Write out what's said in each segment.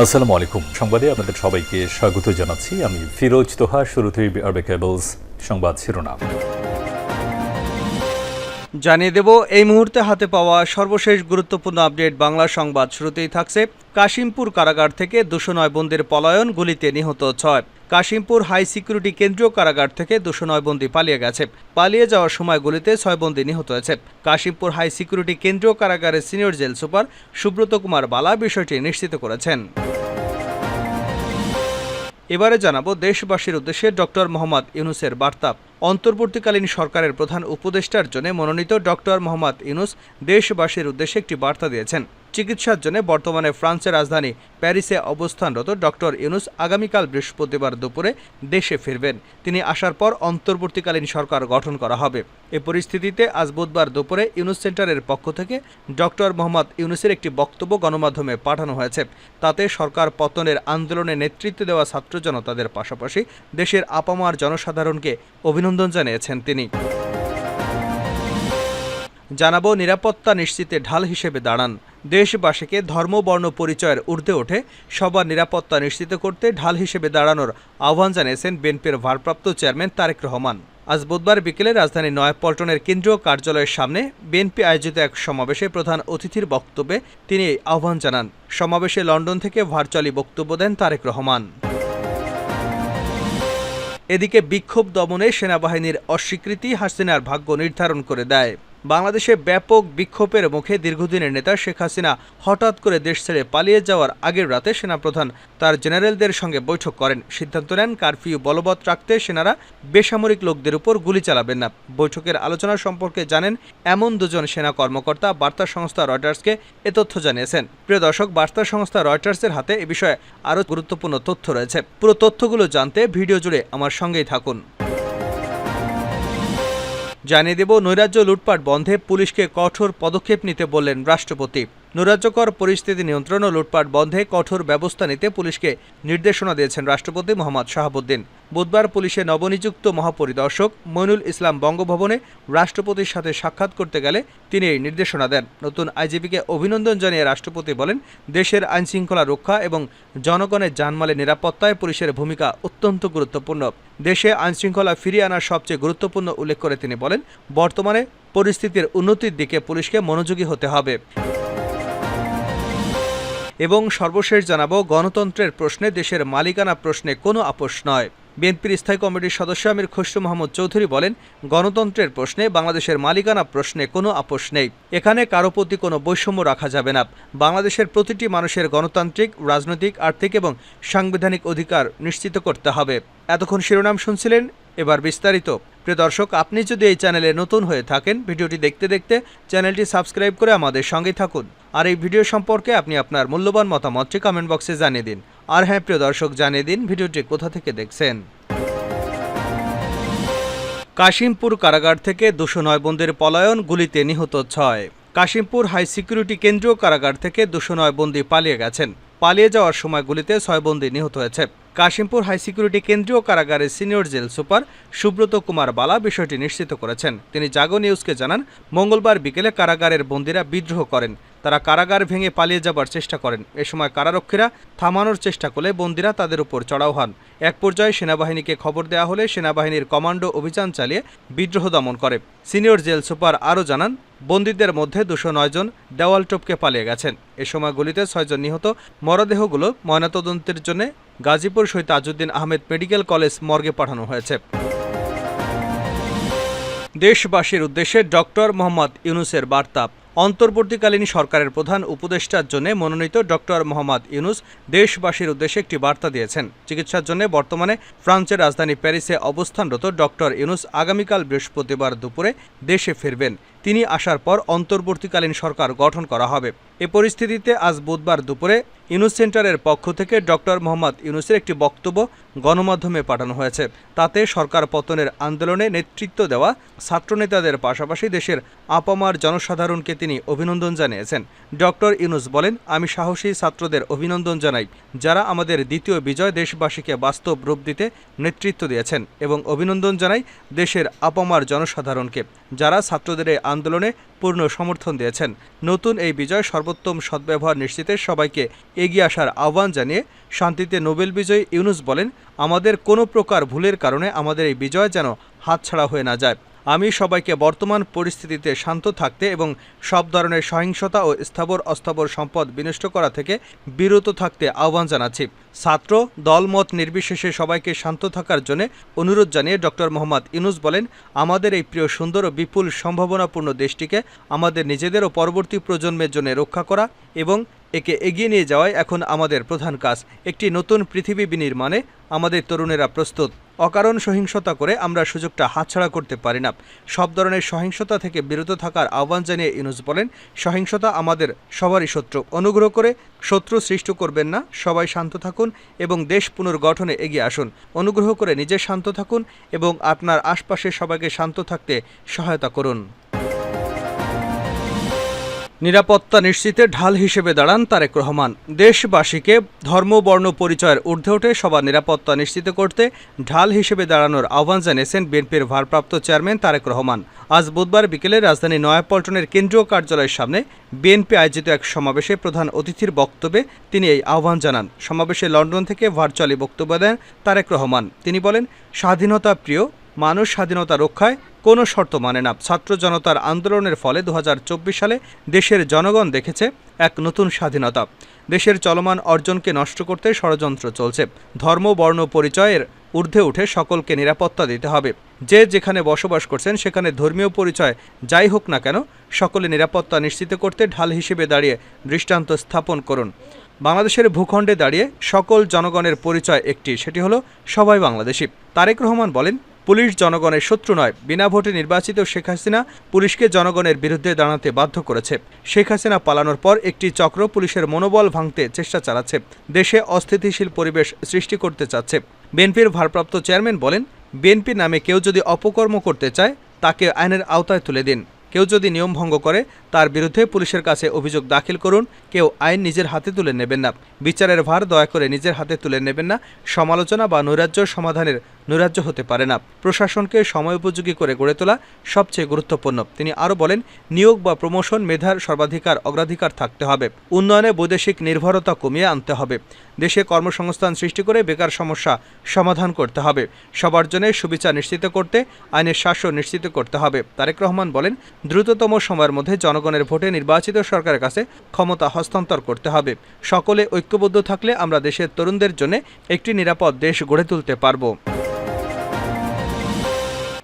আসসালামু আলাইকুম। সংবাদে আপনাদের সবাইকে স্বাগত জানাচ্ছি। আমি ফিরোজ তোহা, শুরুতেই আরবে কেবলস সংবাদ শিরোনাম। জানিয়ে দেব, এই মুহূর্তে হাতে পাওয়া সর্বশেষ গুরুত্বপূর্ণ আপডেট বাংলা সংবাদ শুরুতেই থাকছে। কাশিমপুর কারাগার থেকে দুশো নয় বন্দির পলায়ন, গুলিতে নিহত ছয়। কাশিমপুর হাই সিকিউরিটি কেন্দ্রীয় কারাগার থেকে দুশো নয় বন্দী পালিয়ে গেছে। পালিয়ে যাওয়ার সময় গুলিতে ছয় বন্দী নিহত হয়েছে। কাশিমপুর হাই সিকিউরিটি কেন্দ্রীয় কারাগারের senior jail super Subrata Kumar Bala বিষয়টি নিশ্চিত করেছেন। এবারে জানাব দেশবাসীর উদ্দেশ্যে ডক্টর মোহাম্মদ ইউনুসের বার্তা। অন্তর্বর্তীকালীন সরকারের প্রধান উপদেষ্টার জন্য মনোনীত ডক্টর মোহাম্মদ ইউনুস দেশবাসীর উদ্দেশ্যে একটি বার্তা দিয়েছেন। চিকিৎসার জন্য বর্তমানে ফ্রান্সের রাজধানী প্যারিসে অবস্থানরত ডক্টর ইউনুস আগামীকাল বৃহস্পতিবার দুপুরে দেশে ফিরবেন। তিনি আসার পর অন্তর্বর্তীকালীন সরকার গঠন করা হবে। এ পরিস্থিতিতে আজ বুধবার দুপুরে ইউনুস সেন্টারের পক্ষ থেকে ডক্টর মোহাম্মদ ইউনুসের একটি বক্তব্য গণমাধ্যমে পাঠানো হয়েছে। তাতে সরকার পতনের আন্দোলনে নেতৃত্ব দেওয়া ছাত্র জনতাদের পাশাপাশি দেশের আপামার জনসাধারণকে অভিনন্দন জানিয়েছেন তিনি। জানাব, নিরাপত্তা নিশ্চিতে ঢাল হিসেবে দাঁড়ান। দেশবাসীকে ধর্ম, বর্ণ, পরিচয়ের ঊর্ধ্বে ওঠে সবার নিরাপত্তা নিশ্চিত করতে ঢাল হিসেবে দাঁড়ানোর আহ্বান জানিয়েছেন বিএনপির ভারপ্রাপ্ত চেয়ারম্যান তারেক রহমান। আজ বুধবার বিকেলে রাজধানী নয়াপল্টনের কেন্দ্রীয় কার্যালয়ের সামনে বিএনপি আয়োজিত এক সমাবেশে প্রধান অতিথির বক্তব্যে তিনি আহ্বান জানান। সমাবেশে লন্ডন থেকে ভার্চুয়ালি বক্তব্য দেন তারেক রহমান। এদিকে বিক্ষোভ দমনে সেনাবাহিনীর অস্বীকৃতি হাসিনার ভাগ্য নির্ধারণ করে দেয়। বাংলাদেশে ব্যাপক বিক্ষোভের মুখে দীর্ঘদিনের নেতা শেখ হাসিনা হঠাৎ করে দেশ ছেড়ে পালিয়ে যাওয়ার আগের রাতে সেনাপ্রধান তার জেনারেলদের সঙ্গে বৈঠক করেন। সিদ্ধান্ত নেন, কারফিউ বলবৎ রাখতে সেনারা বেসামরিক লোকদের উপর গুলি চালাবেন না। বৈঠকের আলোচনা সম্পর্কে জানেন, এমন দুজন সেনা কর্মকর্তা বার্তা সংস্থা রয়টার্সকে এ তথ্য জানিয়েছেন। প্রিয় দর্শক, বার্তা সংস্থা রয়টার্সের হাতে এ বিষয়ে আরও গুরুত্বপূর্ণ তথ্য রয়েছে। পুরো তথ্যগুলো জানতে ভিডিও জুড়ে আমার সঙ্গেই থাকুন। জানিয়ে দেব নৈরাজ্য লুটপাট বন্ধে পুলিশকে কঠোর পদক্ষেপ নিতে বললেন রাষ্ট্রপতি। নৈরাজ্যকর পরিস্থিতি নিয়ন্ত্রণ ও লুটপাট বন্ধে কঠোর ব্যবস্থা নিতে পুলিশকে নির্দেশনা দিয়েছেন রাষ্ট্রপতি মোহাম্মদ শাহাবুদ্দিন। বুধবার পুলিশের নবনিযুক্ত মহাপরিদর্শক মইনুল ইসলাম বঙ্গভবনে রাষ্ট্রপতির সাথে সাক্ষাৎ করতে গেলে তিনি এই নির্দেশনা দেন। নতুন আইজিপিকে অভিনন্দন জানিয়ে রাষ্ট্রপতি বলেন, দেশের আইনশৃঙ্খলা রক্ষা এবং জনগণের জানমালের নিরাপত্তায় পুলিশের ভূমিকা অত্যন্ত গুরুত্বপূর্ণ। দেশে আইনশৃঙ্খলা ফিরিয়ে আনার সবচেয়ে গুরুত্বপূর্ণ উল্লেখ করে তিনি বলেন, বর্তমানে পরিস্থিতির উন্নতির দিকে পুলিশকে মনোযোগী হতে হবে। এবং সর্বশেষ জানাব, গণতন্ত্রের প্রশ্নে দেশের মালিকানা প্রশ্নে কোনো আপোষ নয়। বিএনপির স্থায়ী কমিটির সদস্য আমির খসরু মাহমুদ চৌধুরী বলেন, গণতন্ত্রের প্রশ্নে বাংলাদেশের মালিকানা প্রশ্নে কোনো আপোষ নেই। এখানে কারও প্রতি কোনো বৈষম্য রাখা যাবে না। বাংলাদেশের প্রতিটি মানুষের গণতান্ত্রিক, রাজনৈতিক, আর্থিক এবং সাংবিধানিক অধিকার নিশ্চিত করতে হবে। এতক্ষণ শিরোনাম শুনছিলেন এবার বিস্তারিত। প্রিয় দর্শক, আপনি যদি এই চ্যানেলে নতুন হয়ে থাকেন, ভিডিওটি দেখতে দেখতে চ্যানেলটি সাবস্ক্রাইব করে আমাদের সঙ্গে থাকুন। আর এই ভিডিও সম্পর্কে আপনি আপনার মূল্যবান মতামতটি কমেন্ট বক্সে জানিয়ে দিন। আর হ্যাঁ প্রিয় দর্শক, জানিয়ে দিন ভিডিওটি কোথা থেকে দেখছেন। কাশিমপুর কারাগার থেকে দুশো নয় বন্দির পলায়ন গুলিতে নিহত ছয়। কাশিমপুর হাই সিকিউরিটি কেন্দ্রীয় কারাগার থেকে দুশো নয় বন্দি পালিয়ে গেছেন। পালিয়ে যাওয়ার সময় গুলিতে ছয় বন্দি নিহত হয়েছে। কাশিমপুর হাই সিকিউরিটি কেন্দ্রীয় কারাগারের senior jail super Subrata Kumar Bala বিষয়টি নিশ্চিত করেছেন। তিনি জাগো নিউজকে জানান, মঙ্গলবার বিকেলে কারাগারের বন্দিরা বিদ্রোহ করেন। তারা কারাগার ভেঙে পালিয়ে যাবার চেষ্টা করেন। এ সময় কারারক্ষীরা থামানোর চেষ্টা করলে বন্দিরা তাদের উপর চড়াও হন। এক পর্যায়ে সেনাবাহিনীকে খবর দেওয়া হলে সেনাবাহিনীর কমান্ডো অভিযান চালিয়ে বিদ্রোহ দমন করে। সিনিয়র জেল সুপার আরও জানান, বন্দীদের মধ্যে দুশো জন দেওয়াল টপকে পালিয়ে গেছেন। এ সময় গুলিতে ছয়জন নিহত। মরদেহগুলো ময়নাতদন্তের জন্য গাজীপুর শহীদ তাজউদ্দিন আহমেদ মেডিকেল কলেজ মর্গে পাঠানো হয়েছে। দেশবাসীর উদ্দেশ্যে ডক্টর মোহাম্মদ ইউনুসের বার্তা। অন্তর্বর্তীকালীন সরকারের প্রধান উপদেষ্টার জন্য মনোনীত ডক্টর মোহাম্মদ ইউনুস দেশবাসীর উদ্দেশ্যে একটি বার্তা দিয়েছেন। চিকিৎসার জন্য বর্তমানে ফ্রান্সের রাজধানী প্যারিসে অবস্থানরত ডক্টর ইউনুস আগামীকাল বৃহস্পতিবার দুপুরে দেশে ফিরবেন। তিনি আসার পর অন্তর্বর্তীকালীন সরকার গঠন করা হবে। এ পরিস্থিতিতে আজ বুধবার দুপুরে ইউনুস সেন্টারের পক্ষ থেকে ডক্টর মোহাম্মদ ইউনুসের একটি বক্তব্য গণমাধ্যমে পাঠানো হয়েছে। তাতে সরকার পতনের আন্দোলনে নেতৃত্ব দেওয়া ছাত্রনেতাদের পাশাপাশি দেশের আপামার জনসাধারণকে তিনি অভিনন্দন জানিয়েছেন। ডক্টর ইউনুস বলেন, আমি সাহসী ছাত্রদের অভিনন্দন জানাই, যারা আমাদের দ্বিতীয় বিজয় দেশবাসীকে বাস্তব রূপ দিতে নেতৃত্ব দিয়েছেন এবং অভিনন্দন জানাই দেশের আপামার জনসাধারণকে, যারা ছাত্রদের আন্দোলনে পূর্ণ সমর্থন দিয়েছেন। নতুন এই বিজয় সর্বোত্তম সদ্ব্যবহার নিশ্চিতের সবাইকে এগিয়ে আসার আহ্বান জানিয়ে শান্তিতে নোবেল বিজয়ী ইউনুস বলেন, আমাদের কোনো প্রকার ভুলের কারণে আমাদের এই বিজয় যেন হাতছাড়া হয়ে না যায়। আমি সবাইকে বর্তমান পরিস্থিতিতে শান্ত থাকতে এবং সব ধরনের সহিংসতা ও স্থাবর অস্থাবর সম্পদ বিনষ্ট করা থেকে বিরত থাকতে আহ্বান জানাচ্ছি। ছাত্র, দলমত নির্বিশেষে সবাইকে শান্ত থাকার জন্য অনুরোধ জানিয়ে ডক্টর মোহাম্মদ ইনুস বলেন, আমাদের এই প্রিয়, সুন্দর ও বিপুল, সম্ভাবনাপূর্ণ দেশটিকে আমাদের নিজেদের ও পরবর্তী প্রজন্মের জন্য রক্ষা করা এবং একে এগিয়ে নিয়ে যাওয়াই এখন আমাদের প্রধান কাজ। একটি নতুন পৃথিবী বিনির্মাণে আমাদের তরুণেরা প্রস্তুত। অকারণ সহিংসতা করে আমরা সুযোগটা হাতছাড়া করতে পারি না। সব ধরনের সহিংসতা থেকে বিরত থাকার আহ্বান জানিয়ে ইউনুস বলেন, সহিংসতা আমাদের সবারই শত্রু। অনুগ্রহ করে শত্রু সৃষ্টি করবেন না, সবাই শান্ত থাকুন এবং দেশ পুনর্গঠনে এগিয়ে আসুন। অনুগ্রহ করে নিজে শান্ত থাকুন এবং আপনার আশপাশে সবাইকে শান্ত থাকতে সহায়তা করুন। নিরাপত্তা নিশ্চিতে ঢাল হিসেবে দাঁড়ান তারেক রহমান। দেশবাসীকে ধর্ম, বর্ণ, পরিচয়ের ঊর্ধ্বে উঠে সবার নিরাপত্তা নিশ্চিত করতে ঢাল হিসেবে দাঁড়ানোর আহ্বান জানিয়েছেন বিএনপির ভারপ্রাপ্ত চেয়ারম্যান তারেক রহমান। আজ বুধবার বিকেলে রাজধানী নয়াপল্টনের কেন্দ্রীয় কার্যালয়ের সামনে বিএনপি আয়োজিত এক সমাবেশে প্রধান অতিথির বক্তব্যে তিনি এই আহ্বান জানান। সমাবেশে লন্ডন থেকে ভার্চুয়ালি বক্তব্য দেন তারেক রহমান। তিনি বলেন, স্বাধীনতা প্রিয় মানুষ স্বাধীনতা রক্ষায় কোনো শর্ত মানে না। ছাত্র জনতার আন্দোলনের ফলে দু হাজার চব্বিশ সালে দেশের জনগণ দেখেছে এক নতুন স্বাধীনতা। দেশের চলমান অর্জনকে নষ্ট করতে ষড়যন্ত্র চলছে। ধর্ম, বর্ণ, পরিচয়ের ঊর্ধ্বে উঠে সকলকে নিরাপত্তা দিতে হবে। যে যেখানে বসবাস করছেন সেখানে ধর্মীয় পরিচয় যাই হোক না কেন সকলে নিরাপত্তা নিশ্চিত করতে ঢাল হিসেবে দাঁড়িয়ে দৃষ্টান্ত স্থাপন করুন। বাংলাদেশের ভূখণ্ডে দাঁড়িয়ে সকল জনগণের পরিচয় একটি, সেটি হলো সবাই বাংলাদেশি। তারেক রহমান বলেন পুলিশ জনগণের শত্রু নয়। বিনা ভোটে নির্বাচিত শেখ হাসিনা পুলিশকে জনগণের বিরুদ্ধে দাঁড়াতে বাধ্য করেছে। শেখ হাসিনা পালানোর পর একটি চক্র পুলিশের মনোবল ভাঙতে চেষ্টা চালাচ্ছে। দেশে অস্থিতিশীল পরিবেশ সৃষ্টি করতে চাচ্ছে। বিএনপির ভারপ্রাপ্ত চেয়ারম্যান বলেন, বিএনপি নামে কেউ যদি অপকর্ম করতে চায়, তাকে আইনের আওতায় তুলে দিন। কেউ যদি নিয়ম ভঙ্গ করে, তার বিরুদ্ধে পুলিশের কাছে অভিযোগ দাখিল করুন। কেউ আইন নিজের হাতে তুলে নেবেন না। বিচারের ভার দয়া করে নিজের হাতে তুলে নেবেন না। সমালোচনা বা নৈরাজ্য সমাধানের নৈরাজ্য হতে পারে না। প্রশাসনকে সময় উপযোগী করে গড়ে তোলা সবচেয়ে গুরুত্বপূর্ণ। তিনি আরও বলেন, নিয়োগ বা প্রমোশন মেধার সর্বাধিকার, অগ্রাধিকার থাকতে হবে। উন্নয়নে বৈদেশিক নির্ভরতা কমিয়ে আনতে হবে। দেশে কর্মসংস্থান সৃষ্টি করে বেকার সমস্যা সমাধান করতে হবে। সবার জন্য সুবিচার নিশ্চিত করতে, আইনের শাসন নিশ্চিত করতে হবে। তারেক রহমান বলেন, দ্রুততম সময়ের মধ্যে জনগণের ভোটে নির্বাচিত সরকারের কাছে ক্ষমতা হস্তান্তর করতে হবে। সকলে ঐক্যবদ্ধ থাকলে আমরা দেশের তরুণদের জন্য একটি নিরাপদ দেশ গড়ে তুলতে পারব।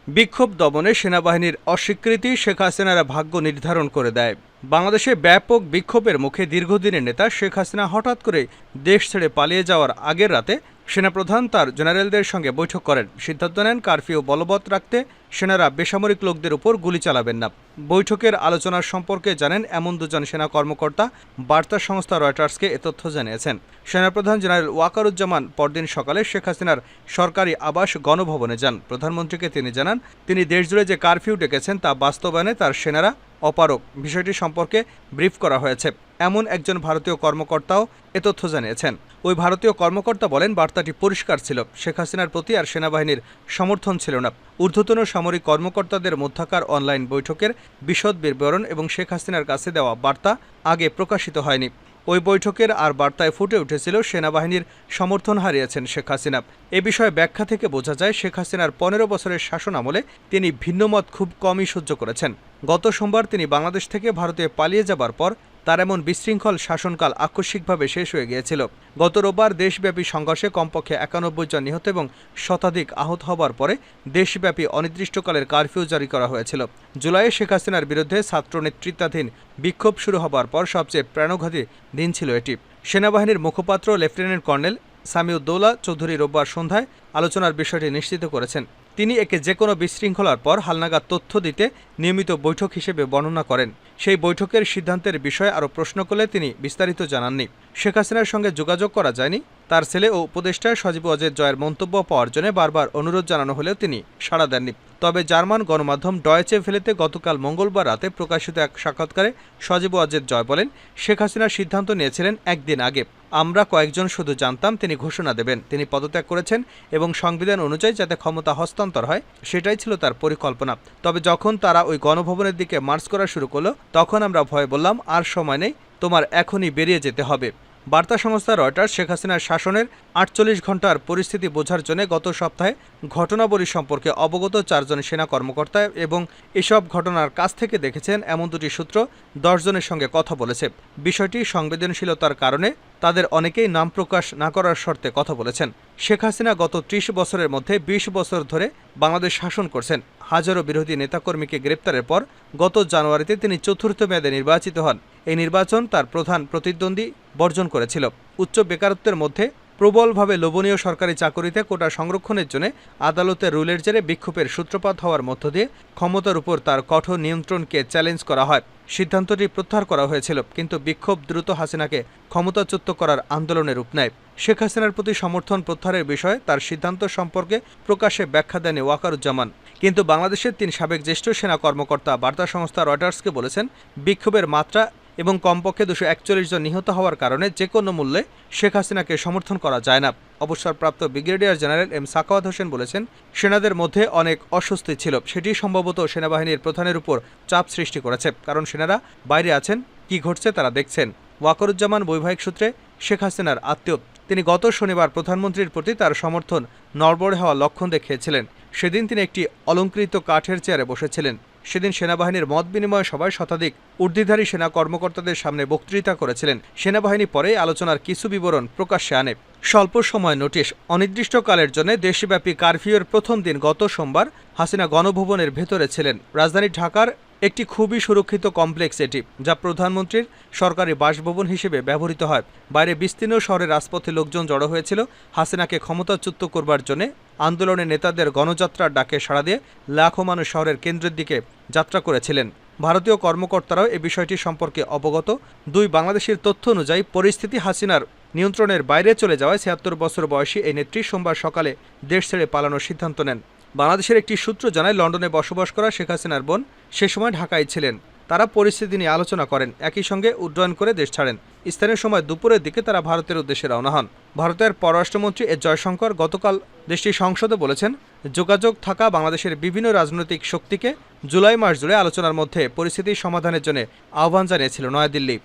বিক্ষোভ দমনে সেনাবাহিনীর অস্বীকৃতি শেখ হাসিনার ভাগ্য নির্ধারণ করে দেয়। বাংলাদেশে ব্যাপক বিক্ষোভের মুখে দীর্ঘদিনের নেতা শেখ হাসিনা হঠাৎ করে দেশ ছেড়ে পালিয়ে যাওয়ার আগের রাতে সেনাপ্রধান তার জেনারেলদের সঙ্গে বৈঠক করেন। সিদ্ধান্ত নেন, কারফিউ বলবৎ রাখতে সেনারা বেসামরিক লোকদের উপর গুলি চালাবেন না। বৈঠকের আলোচনার সম্পর্কে জানেন এমন দুজন সেনা কর্মকর্তা, বার্তা সংস্থা রয়টার্সকে এ তথ্য জানিয়েছেন। সেনাপ্রধান জেনারেল ওয়াকারুজ্জামান পরদিন সকালে শেখ হাসিনার সরকারি আবাস গণভবনে যান। প্রধানমন্ত্রীকে তিনি জানান, তিনি দেশজুড়ে যে কারফিউ ডেকেছেন তা বাস্তবায়নে তার সেনারা অপারক বিষয়টি সম্পর্কে ব্রিফ করা হয়েছে। এমন একজন ভারতীয় কর্মকর্তাও এ তথ্য জানিয়েছেন। ওই ভারতীয় কর্মকর্তা বলেন, বার্তাটি পরিষ্কার ছিল। শেখ হাসিনার প্রতি আর সেনাবাহিনীর সমর্থন ছিল না। ঊর্ধ্বতন সামরিক কর্মকর্তাদের মধ্যাকার অনলাইন বৈঠকের বিশদ বিবরণ এবং শেখ হাসিনার কাছে দেওয়া বার্তা আগে প্রকাশিত হয়নি। ওই বৈঠকের আর বার্তায় ফুটে উঠেছিল সেনাবাহিনীর সমর্থন হারিয়েছেন শেখ হাসিনা। এ বিষয়ে ব্যাখ্যা থেকে বোঝা যায়, শেখ হাসিনার পনেরো বছরের শাসন আমলে তিনি ভিন্নমত খুব কমই সহ্য করেছেন। গত সোমবার তিনি বাংলাদেশ থেকে ভারতে পালিয়ে যাবার পর তার এমন বিশৃঙ্খল শাসনকাল আকস্মিকভাবে শেষ হয়ে গিয়েছিল। গত রোববার দেশব্যাপী সংঘর্ষে কমপক্ষে একানব্বই জন নিহত এবং শতাধিক আহত হবার পরে দেশব্যাপী অনির্দিষ্টকালের কারফিউ জারি করা হয়েছিল। জুলাইয়ে শেখ হাসিনার বিরুদ্ধে ছাত্র নেতৃত্বাধীন বিক্ষোভ শুরু হবার পর সবচেয়ে প্রাণঘাতী দিন ছিল এটি। সেনাবাহিনীর মুখপাত্র লেফটেন্যান্ট কর্নেল সামিউদ্দৌলা চৌধুরী রোববার সন্ধ্যায় আলোচনার বিষয়টি নিশ্চিত করেছেন। তিনি একে যে কোনো বিশৃঙ্খলার পর হালনাগাদ তথ্য দিতে নিয়মিত বৈঠক হিসেবে বর্ণনা করেন। সেই বৈঠকের সিদ্ধান্তের বিষয়ে আরও প্রশ্ন করলে তিনি বিস্তারিত জানাননি। শেখ হাসিনার সঙ্গে যোগাযোগ করা যায়নি। তার ছেলে ও উপদেষ্টা সজীব অজের জয়ের মন্তব্য পাওয়ার জন্য বারবার অনুরোধ জানানো হলেও তিনি সাড়া দেননি। তবে জার্মান গণমাধ্যম ডয়েচে ফেলেতে গতকাল মঙ্গলবার রাতে প্রকাশিত এক সাক্ষাৎকারে সজীব অজের জয় বলেন, শেখ হাসিনার সিদ্ধান্ত নিয়েছিলেন একদিন আগে। আমরা কয়েকজন শুধু জানতাম, তিনি ঘোষণা দেবেন। তিনি পদত্যাগ করেছেন এবং সংবিধান অনুযায়ী যাতে ক্ষমতা হস্তান্তর হয়, সেটাই ছিল তার পরিকল্পনা। তবে যখন তারা ওই গণভবনের দিকে মার্চ করা শুরু করল তখন আমরা ভয় বললাম আর সময় নেই তোমার এখনই বেরিয়ে যেতে হবে। বার্তা সংস্থা রয়টার্স শেখ হাসিনার শাসনের আটচল্লিশ ঘণ্টার পরিস্থিতি বোঝার জন্য গত সপ্তাহে ঘটনাবলী সম্পর্কে অবগত চারজন সেনা কর্মকর্তা এবং এসব ঘটনার কাছ থেকে দেখেছেন এমন দুটি সূত্র দশজনের সঙ্গে কথা বলেছে। বিষয়টি সংবেদনশীলতার কারণে তাদের অনেকেই নাম প্রকাশ না করার শর্তে কথা বলেছেন। শেখ হাসিনা গত ত্রিশ বছরের মধ্যে ২০ বছর ধরে বাংলাদেশ শাসন করছেন। হাজারো বিরোধী নেতাকর্মীকে গ্রেপ্তারের পর গত জানুয়ারিতে তিনি চতুর্থ মেয়াদে নির্বাচিত হন। এই নির্বাচন তার প্রধান প্রতিদ্বন্দ্বী বর্জন করেছিল। উচ্চ বেকারত্বের মধ্যে প্রবলভাবে লোভনীয় সরকারি চাকরিতে কোটা সংরক্ষণের জন্য আদালতের রুলের জেরে বিক্ষোভের সূত্রপাত হওয়ার মধ্য দিয়ে ক্ষমতার উপর তার কঠোর নিয়ন্ত্রণকে চ্যালেঞ্জ করা হয়। সিদ্ধান্তটি প্রত্যাহার করা হয়েছিল, কিন্তু বিক্ষোভ দ্রুত হাসিনাকে ক্ষমতাচ্যুত করার আন্দোলনের রূপ নেয়। শেখ হাসিনার প্রতি সমর্থন প্রত্যাহারের বিষয়ে তার সিদ্ধান্ত সম্পর্কে প্রকাশ্যে ব্যাখ্যা দেন ওয়াকারুজ্জামান। কিন্তু বাংলাদেশের তিন সাবেক জ্যেষ্ঠ সেনা কর্মকর্তা বার্তা সংস্থা রয়টার্সকে বলেছেন, বিক্ষোভের মাত্রা এবং কমপক্ষে দুশো একচল্লিশ জন নিহত হওয়ার কারণে যে কোনো মূল্যে শেখ হাসিনাকে সমর্থন করা যায় না। অবসরপ্রাপ্ত brigadier general M Sakhawat Hossain বলেছেন, সেনাদের মধ্যে অনেক অস্বস্তি ছিল। সেটি সম্ভবত সেনাবাহিনীর প্রধানের উপর চাপ সৃষ্টি করেছে, কারণ সেনারা বাইরে আছেন, কি ঘটছে তারা দেখছেন। ওয়াকরুজ্জামান বৈবাহিক সূত্রে শেখ হাসিনার আত্মীয়। তিনি গত শনিবার প্রধানমন্ত্রীর প্রতি তার সমর্থন নড়বড়ে হওয়া লক্ষণ দেখিয়েছিলেন। সেদিন তিনি একটি অলঙ্কৃত কাঠের চেয়ারে বসেছিলেন। সেদিন সেনাবাহিনীর মত বিনিময় সভায় শতাধিক ঊর্ধ্বধারী সেনা কর্মকর্তাদের সামনে বক্তৃতা করেছিলেন। সেনাবাহিনী পরে আলোচনার কিছু বিবরণ প্রকাশ্যে আনে। স্বল্প সময় নোটিশ, অনির্দিষ্টকালের জন্য দেশব্যাপী কারফিউর প্রথম দিন গত সোমবার হাসিনা গণভবনের ভেতরে ছিলেন। রাজধানী ঢাকার একটি খুবই সুরক্ষিত কমপ্লেক্স এটি, যা প্রধানমন্ত্রীর সরকারি বাসভবন হিসেবে ব্যবহৃত হয়। বাইরে বিস্তীর্ণ শহরের রাজপথে লোকজন জড়ো হয়েছিল। হাসিনাকে ক্ষমতাচ্যুত করবার জন্য আন্দোলনের নেতাদের গণযাত্রার ডাকে সাড়া দিয়ে লাখো মানুষ শহরের কেন্দ্রের দিকে যাত্রা করেছিলেন। ভারতীয় কর্মকর্তারাও এ বিষয়টি সম্পর্কে অবগত। দুই বাংলাদেশের তথ্য অনুযায়ী পরিস্থিতি হাসিনার নিয়ন্ত্রণের বাইরে চলে যাওয়ায় ছিয়াত্তর বছর বয়সী এই নেত্রী সোমবার সকালে দেশ ছেড়ে পালানোর সিদ্ধান্ত নেন। বাংলাদেশের একটি সূত্র জানায়, লন্ডনে বসবাস করা শেখ হাসিনার বোন সে সময় ঢাকায় ছিলেন। তারা পরিস্থিতি নিয়ে আলোচনা করেন। একই সঙ্গে উড্ডয়ন করে দেশ ছাড়েন। স্থানীয় সময় দুপুরের দিকে তারা ভারতের উদ্দেশ্যে রওনা হন। ভারতের পররাষ্ট্রমন্ত্রী এস জয়শঙ্কর গতকাল দেশটির সংসদে বলেছেন, যোগাযোগ থাকা বাংলাদেশের বিভিন্ন রাজনৈতিক শক্তিকে জুলাই মাস জুড়ে আলোচনার মধ্যে পরিস্থিতির সমাধানের জন্য আহ্বান জানিয়েছিল নয়াদিল্লি।